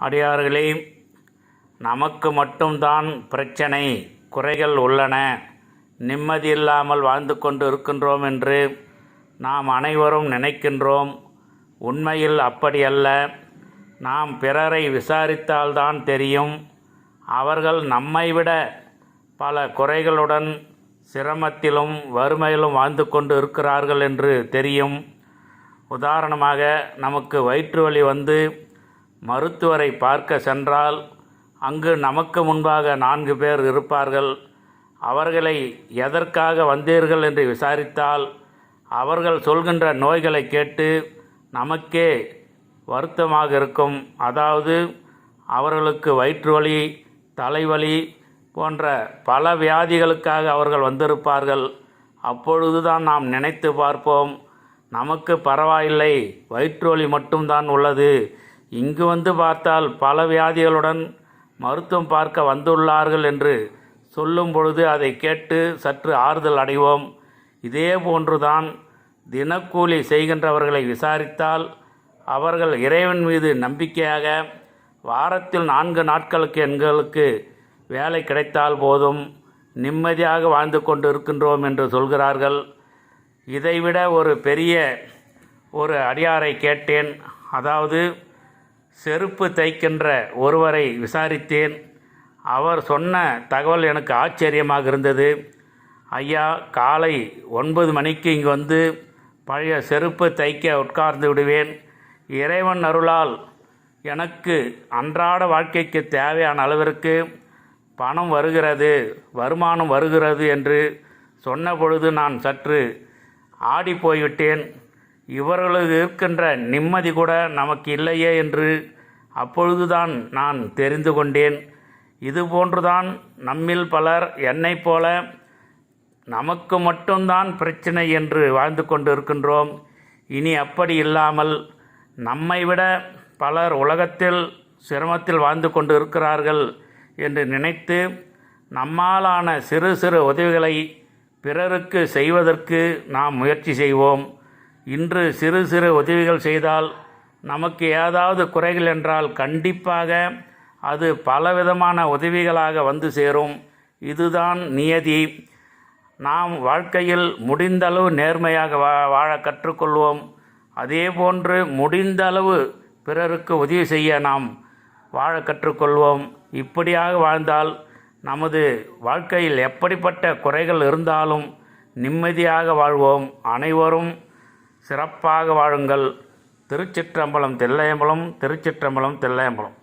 அடியார்களே நமக்கு மட்டும்தான் பிரச்சனை குறைகள் உள்ளன. நிம்மதியில்லாமல் வாழ்ந்து கொண்டு இருக்கின்றோம் என்று நாம் அனைவரும் நினைக்கின்றோம். உண்மையில் அப்படியல்ல. நாம் பிறரை விசாரித்தால்தான் தெரியும். அவர்கள் நம்மை விட பல குறைகளுடன் சிரமத்திலும் வறுமையிலும் வாழ்ந்து கொண்டு இருக்கிறார்கள் என்று தெரியும். உதாரணமாக நமக்கு வயிற்று வலி வந்து மருத்துவரை பார்க்க சென்றால் அங்கு நமக்கு முன்பாக நான்கு பேர் இருப்பார்கள். அவர்களை எதற்காக வந்தீர்கள் என்று விசாரித்தால் அவர்கள் சொல்கின்ற நோய்களை கேட்டு நமக்கே வருத்தமாக இருக்கும். அதாவது அவர்களுக்கு வயிற்று வலி தலைவலி போன்ற பல வியாதிகளுக்காக அவர்கள் வந்திருப்பார்கள். அப்பொழுதுதான் நாம் நினைத்து பார்ப்போம் நமக்கு பரவாயில்லை வயிற்று வலி மட்டும்தான் உள்ளது. இங்கு வந்து பார்த்தால் பல வியாதிகளுடன் மருத்துவம் பார்க்க வந்துள்ளார்கள் என்று சொல்லும் பொழுது அதை கேட்டு சற்று ஆறுதல் அடைவோம். இதே போன்றுதான் தினக்கூலி செய்கின்றவர்களை விசாரித்தால் அவர்கள் இறைவன் மீது நம்பிக்கையாக வாரத்தில் நான்கு நாட்களுக்கு எங்களுக்கு வேலை கிடைத்தால் போதும் நிம்மதியாக வாழ்ந்து கொண்டு இருக்கின்றோம் என்று சொல்கிறார்கள். இதைவிட ஒரு பெரிய ஒரு அடியாரை கேட்டேன். அதாவது செருப்பு தைக்கின்ற ஒருவரை விசாரித்தேன். அவர் சொன்ன தகவல் எனக்கு ஆச்சரியமாக இருந்தது. ஐயா காலை ஒன்பது மணிக்கு இங்கு வந்து பழைய செருப்பு தைக்க உட்கார்ந்து விடுவேன். இறைவன் அருளால் எனக்கு அன்றாட வாழ்க்கைக்கு தேவையான அளவிற்கு பணம் வருகிறது வருமானம் வருகிறது என்று சொன்ன பொழுது நான் சற்று ஆடி போய்விட்டேன் இவர்களுக்கு இருக்கின்ற நிம்மதி கூட நமக்கு இல்லையே என்று அப்பொழுதுதான் நான் தெரிந்து கொண்டேன். இது போன்றுதான் நம்மில் பலர் என்னைப் போல நமக்கு மட்டும்தான் பிரச்சனை என்று வாழ்ந்து கொண்டு இருக்கின்றோம் இனி அப்படி இல்லாமல் நம்மை விட பலர் உலகத்தில் சிரமத்தில் வாழ்ந்து கொண்டு இருக்கிறார்கள் என்று நினைத்து நம்மாலான சிறு சிறு உதவிகளை பிறருக்கு செய்வதற்கு நாம் முயற்சி செய்வோம். இன்று சிறு சிறு உதவிகள் செய்தால் நமக்கு ஏதாவது குறைகள் என்றால் கண்டிப்பாக அது பலவிதமான உதவிகளாக வந்து சேரும். இதுதான் நியதி. நாம் வாழ்க்கையில் முடிந்தளவு நேர்மையாக வா வாழ கற்றுக்கொள்வோம். அதேபோன்று முடிந்தளவு பிறருக்கு உதவி செய்ய நாம் வாழ கற்றுக்கொள்வோம். இப்படியாக வாழ்ந்தால் நமது வாழ்க்கையில் எப்படிப்பட்ட குறைகள் இருந்தாலும் நிம்மதியாக வாழ்வோம். அனைவரும் சிறப்பாக வாழுங்கள். திருச்சிற்றம்பலம் தில்லையம்பலம் திருச்சிற்றம்பலம் தில்லையம்பலம்.